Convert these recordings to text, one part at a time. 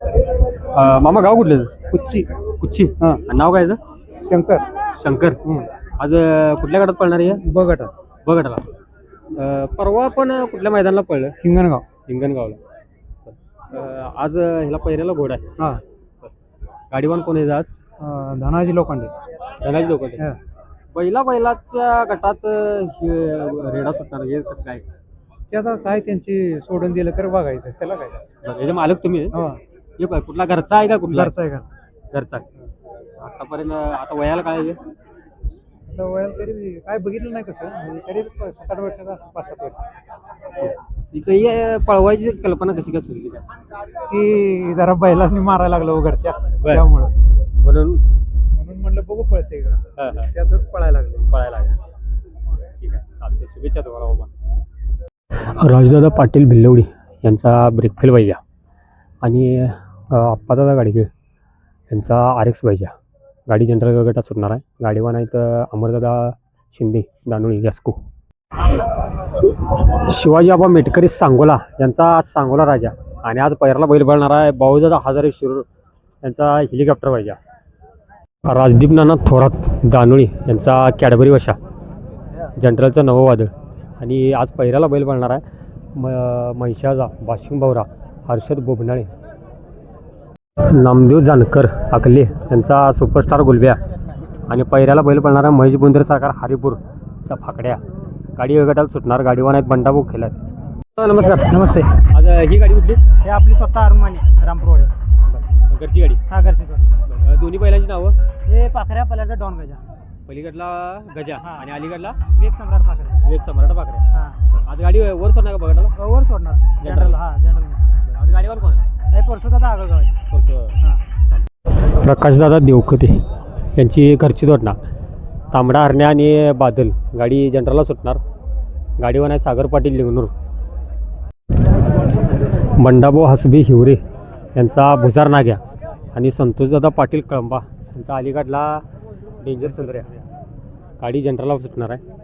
अं, मामा गाव कुठलं कुच्ची. कुच्ची. हा. नाव काय याचं? शंकर. शंकर. आज अं, कुठल्या गटात पळणार आहे बघटा बघटाला परवा पण कुठल्या मैदानाला पळलं? हिंगणगाव. हिंगणगावला. अं, आज अं, ह्याला पहिल्याला घोडा आहे. हा. गाडीवान कोण आहे आज? अं, धनाजी लोखंडे. धनाजी लोक हा. पहिला बैलाच्या गटात अं, हे रेडा सुटणार हे कसं काय? ते आता काय त्यांची सोडून दिलं तर बघायचं. त्याला काय? बरं, याचे मालक तुम्ही आहे? हा. हे काय, कुठला घरचा आहे का कुठला? घरचा आहे घरचा. घरचा आहे. आतापर्यंत आता वयाला काय आहे? आता वयाला तरी काय बघितलं नाही कसं म्हणजे तरी सात आठ वर्षाचा असं पाच सात वर्ष. ही काही अं, पळवायची कल्पना कशी काय सुचली काय ती जरा बैलासनी मारायला लागलो हो घरच्या. बर. त्यामुळं. म्हणून? म्हणून म्हणलं बघू पळते का? हा, हा, त्यातच पळायला लागले. पळायला लागेल. ठीक आहे चालते शुभेच्छा तुम्हाला बाबा. राजदादा पाटील भिल्लवडी यांचा ब्रेक फेल पाहिजे आणि अप्पादादा गाडगे यांचा आर एक्स पाहिजे. गाडी जनरल गटात सुटणार आहे. गाडीवान आहेत तर अमरदादा शिंदे दानोळी गॅस्को. शिवाजी आबा मेटकरी सांगोला. यांचा आज सांगोला राजा. आणि आज पैराला बैल बळणार आहे. भाऊदादा हजारे शिरूर. यांचा हेलिकॉप्टर पाहिजे. राजदीप नाना थोरात दानोळी यांचा कॅडबरी वशा. जनरलचं नवं वादळ. आणि आज पहिऱ्याला बैल पळणार आहे म महिषाजा बाशिंग भावरा हर्षद बोबनाळे. नामदेव जानकर अकले यांचा सुपरस्टार गुलब्या आणि पहिऱ्याला बैल पळणार आहे महेश बोंदरे सरकार हरिपूरचा फाकड्या. गाडी गटाला सुटणार गाडीवान आहेत बंडाभाऊ खेळत नमस्कार. नमस्ते. आज ही गाडी कुठली? हे आपली स्वतः अरुमाने रामपुरवाडे. घरची गाडी? हा घरचे दोन्ही बैलांची नावं? हे पाखऱ्या पल्याचा डॉन गजा. पलीकडला गजा हा. आणि अलीकडला? वेग सम्राट पाखऱ्या विवेक सम्राट हा. आज गाडी वर सोडणार का बघायला वर सोडणार. जनरल हा जनरल आज गाडीवर कोण आहे? परसोद आहे. प्रकाशदादा देवकते यांची घरची जोडणार तांबडा हरण्या आणि बादल. गाडी जनरलला सुटणार. गाडीवर आहे सागर पाटील लिंगनूर. बंडाभाऊ हसबे हिवरे यांचा भुजार नाग्या आणि संतोषदादा पाटील कळंबा यांचा अलीगडला डेंजर सुंदर्या गाडी जनरलला सुटणार आहे.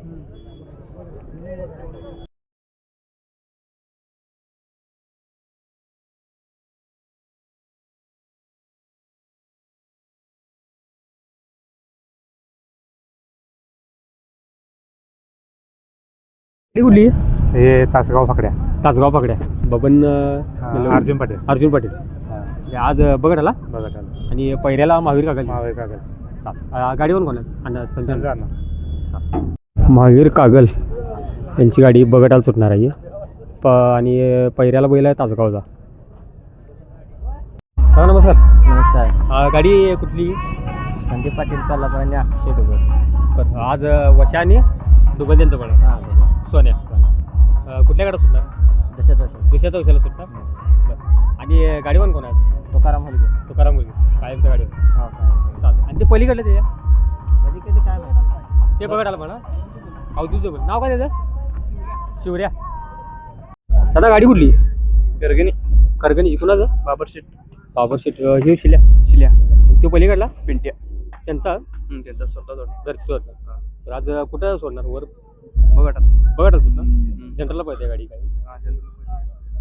कुठली हे तासगाव फाकड्या. तासगाव पकड्या बबन अं, अर्जुन पाटील. अर्जुन पाटील. हे. आज बघत आला बघा आणि पहिल्याला महावीर काका मावे कागल गाडीवर कोण आहे? आणि संजय. महावीर कागल यांची गाडी बगटाला सुटणार आहे. प आणि पहिऱ्याला बैल आहे तासगावचा. हा नमस्कार. नमस्कार. अं, गाडी कुठली? संदीप पाटील कोल्हापूर आणि अक्षय डोगर बरं, आज अं, वशा आणि डुबल त्यांचं पण आहे. हां सोन्या. अं, कुठल्या गाड्या सुटणार? दशाच वर्ष दुसऱ्या चौशाला सुटणार? बरं. आणि अं, गाडीवर कोण आहे? तुकाराम हलगे तुकाराम मुलगी. कायमच्या गाडीवर हो काय चालते आणि ते पलीकडले त्याच्या कधी कधी काय माहिती? ते बघत आलं म्हणा अवधूत दोघं नाव काय त्याचं? शिवऱ्या. दादा गाडी कुठली? गर्गणी करगणी. कुणाचं? बाबर शेट बाबर शेट हे शिल्या? शिल्या. तो पलीकडला? पिंट्या. त्यांचा? त्यांचा स्वतः जोड घरची सोडणार तर आज कुठं सोडणार? वर बघा बघा सुटणार जनरलला पाहिजे गाडी काय?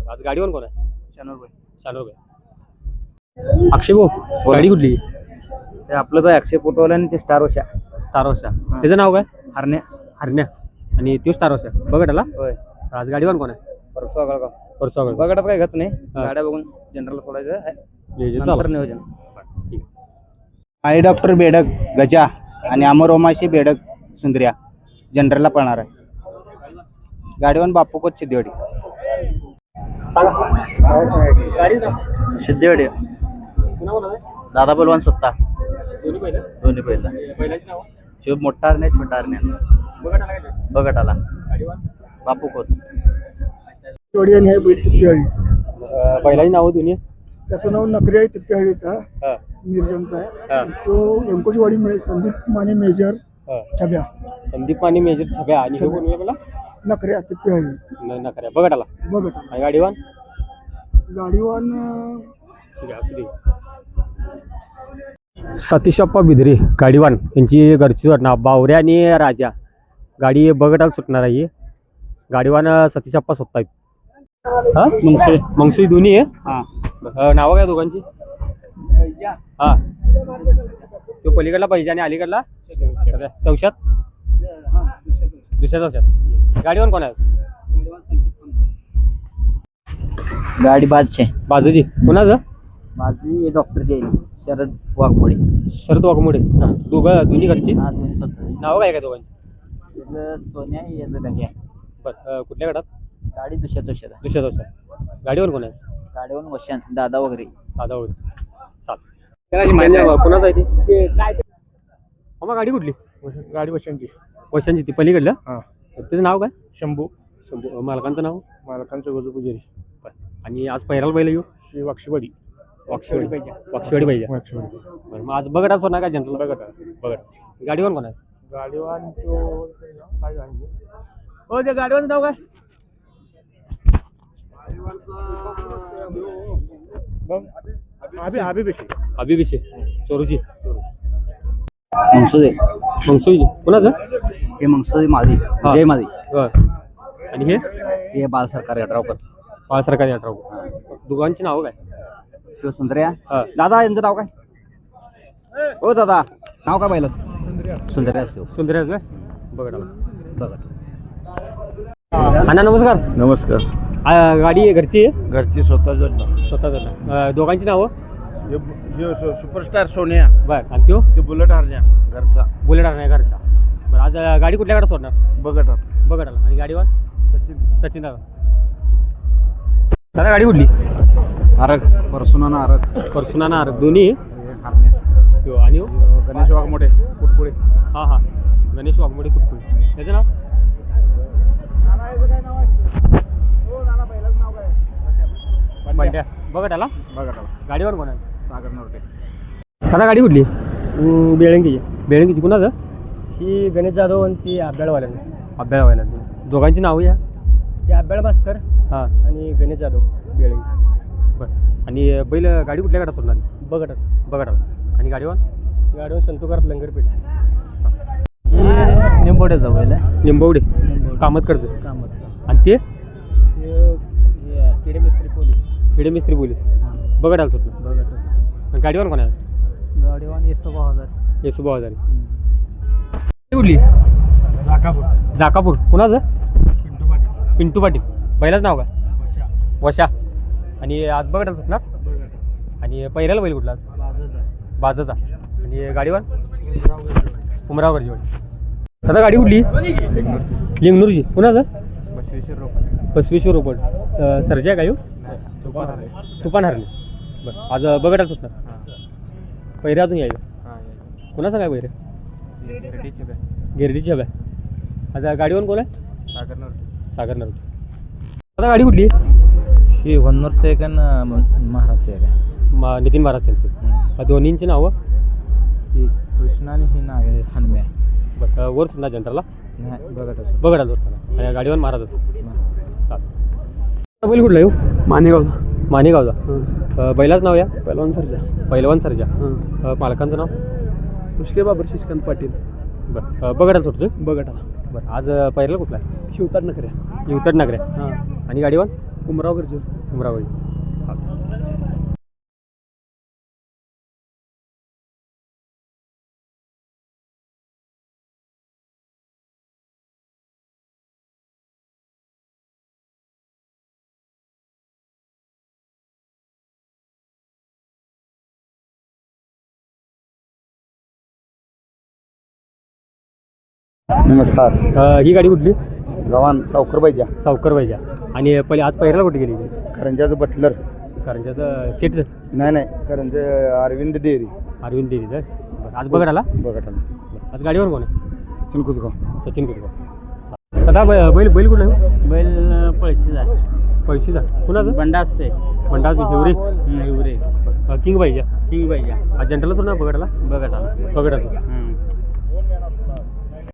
आज गाडीवर कोण आहे? शनोर चालू काय अक्षय भाऊ गाडी कुठली? ते आपलं तर अक्षय पोटवलं आणि ते स्टार वर्षा स्टार वशा त्याचं नाव काय? हरण्या. हरण्या. आणि तो स्टार वशा बघत आला होय. आज गाडीवर कोण आहे? परसू आगळगाव. परसू बघा काय घेत नाही. हा. गाड्या बघून जनरल सोडायचं आहे. नियोजन नंतर चालू. नियोजन. ठीक. आई डॉक्टर बेडक गजा आणि अमरोमाशी बेडक सुंदर्या. जनरलला पळणार आहे. गाडीवर बापू कोच सिद्धेवाडी. सिद्धेवाडी दादा बलवान स्वतः. दोन्ही पहिलं? दोन्ही पहिला. पहिल्याची नाव? शिव मोठा हरण्या छोटा आला गाडीवर बापू खोत. पहिल्याची नावं दोन्ही? त्याचं नाव नकरी आहे तिप्प्याहळीचा हा. मिरजनचा आहे. तो व्यंकोचवाडी मे संदीप माने मेजर. छब्या. संदीप आणि मेजर सगळ्या आणि हे कोण मला नकऱ्या तिप्प्याहळी नखऱ्या बघत आला बघत आणि गाडीवान? गाडीवान अं, ठीक आहे असू दे. सतीशप्पा बिद्रे गाडीवान. यांची घरची वाटणार बावऱ्या आणि राजा. गाडी बघटाला सुटणार आहे. ही. गाडीवान सतीशप्पा स्वतः. आहेत हा? मंगसुई मंगसुई दोन्ही आहे? अं, नावं काय दोघांची? हा. तो पलीकडला पाहिजे आणि अलीकडला चौशात? दुसऱ्या चौशात गाडीवर कोण आहे? गाडी बादशे. बाजूची. कोणाचं? माझी डॉक्टर जैन शरद वाघमोडे. शरद वाघमोडे. दोघं दोन्ही घरची? हा दोन नावं काय काय दोघांची? त्याचं सोन्या याचं गजा बरं अं, कुठल्या गटात? गाडी दुसऱ्या चौशात दुसऱ्या चौशात. गाडीवर कोण आहे? गाडीवरून वशान दादा वगैरे. दादा वगैरे. चाल कोणाचं आहे ते? काय मग गाडी कुठली? गाडी वशांची वशांची ती पलीकडलं? हां. त्याचं नाव काय? शंभू. शंभू. मालकांचं नाव? मालकांचं गजू पुजारी. आणि आज पैराला बैल येऊ? श्री वाक्षीवाडी. वाक्षवाडी पाहिजे. वाक्षवाडी पाहिजे. वाक्षीवाडी. बरं मग आज बघा सोना काय जनरल बघा बघा गाडीवर कोण आहे? गाडीवान तो काय सांगू? हो त्या गाडीवान नाव काय? अभि अभिपेशी. अभिभिषे चोरूची मंगसुदे मंगसुईची कोणाचं? हे मंगसुदे माझी जय माझी बरं. आणि हे? हे बाल सरकार यड्रावकर बाळ सरकारी अठराव दोघांची नावं काय? शिवसुंदर्या. हा. दादा यांचं नाव काय? हो दादा नाव काय पाहिलं सुंदर्या शिव. सुंदर काय बघा बघा. अण्णा नमस्कार. नमस्कार. आ, गाडी आहे घरची आहे? घरची स्वतःच स्वतःच दोघांची नावं? सुपरस्टार सोन्या. बरं आणि त्यो? ते बुलेट हरण्या घरचा. बुलेट नाही घरचा. बरं आज अं, गाडी कुठल्या गाडा सोडणार? बघटात बघा आणि गाडीवर? सचिन. सचिन दादा. दादा गाडी कुठली? आरग. परसुना आरग. परसुना आर दोन्ही? त्यो आणि हो? गणेश वाघमोडे कुटकुळे. हा हा. गणेश वाघमोडे कुटकुळे. त्याचं नाव? बंड्या बघा त्याला बघटाला गाडीवर कोण आहे? सागर नवटे दादा गाडी कुठली? बेळंगी बेळंगीची. कुणाचं? ही गणेश जाधव आणि ती आब्याळवाल्यांना अभ्यास व्हायला दोघांची नावं या? ती आब्याळ मास्तर हां. आणि गणेश जाधव बेळंगी. बरं. आणि बैल गाडी कुठल्या गाडा सोडणार बघटात बघा आणि गाडीवर? गाडीवर संतोकारात लंगरपेठ. निंबोडे जवळ निंबवडे कामत कर्ज कामत. आणि ते? मिस्त्री पोलीस. खेडे मिस्त्री पोलीस बघा सुटणार बघा आणि गाडीवर कोण आहे? गाडीवान सव्वा हजार. येसू हजारी. कुठली? जाकापूर. जाकापूर. कुणाचं? पिंटू पाटील. पिंटू पाटील. बैलाच नाव काय? वशा. आणि आज बघा सुटणार आणि पहिल्याला बैल कुठला बाजाचा आणि गाडीवर? उमरावरची गाडी. आता गाडी कुठली? लिंगनूरची. कुणाचं? बसवेश्वर रोपड सरजा काय हो? तुफान हरले. बरं. आज बघा सुटणार पहिरे अजून यायचं. कुणाचं काय पहिरे? गिरडीची हव्या आता गाडीवर कोण आहे? सागर नरवटे आता गाडी कुठली? ही वनवरचं एक महाराजचं एक म- नितीन महाराज त्यांचे दोन्हींची नावं? ही कृष्णा आणि ही नाव आहे हनम्या बरं वर सुद्धा जनरलला नाही बघा बघा जोडताना आणि गाडीवर महाराज चाल बैल कुठला येऊ मानेगाव मानेगावचा. अं, बैलाच नाव या? पहलवान सरजा. पहिलवान सरजा. अं, मालकांचं नाव? मुश्के बाबर शिष्कांत पाटील. बरं. अं, बघा सुटतो बघटाला बरं. आज पहिला कुठला? आहे शिवतार नखऱ्या युतर नगऱ्या हां. आणि गाडीवर? उमरावकरची उमरावळी चाल नमस्कार. अं, ही गाडी कुठली? गव्हाण सावकर पाहिजे सावकर पाहिजे आणि पहिले आज पहिल्याला कुठे गेली करंजाचं बटलर कारण त्याचं सेटचं नाही नाही. करंजे अरविंद डेअरी. अरविंद देवीचं आज बघा आला बघटाला आज गाडीवर कोण आहे? सचिन कुसगाव. सचिन कुसगाव. आता बै- बैल बैल कुठला आहे? बैल पळशी झाले पैशीचा कुणाचं? बंडाच पे मंडास मी हिवरी. हिवरे. किंग पाहिजे किंग पाहिजे आज जनरलला सोडणार बघायला बघा बघायचं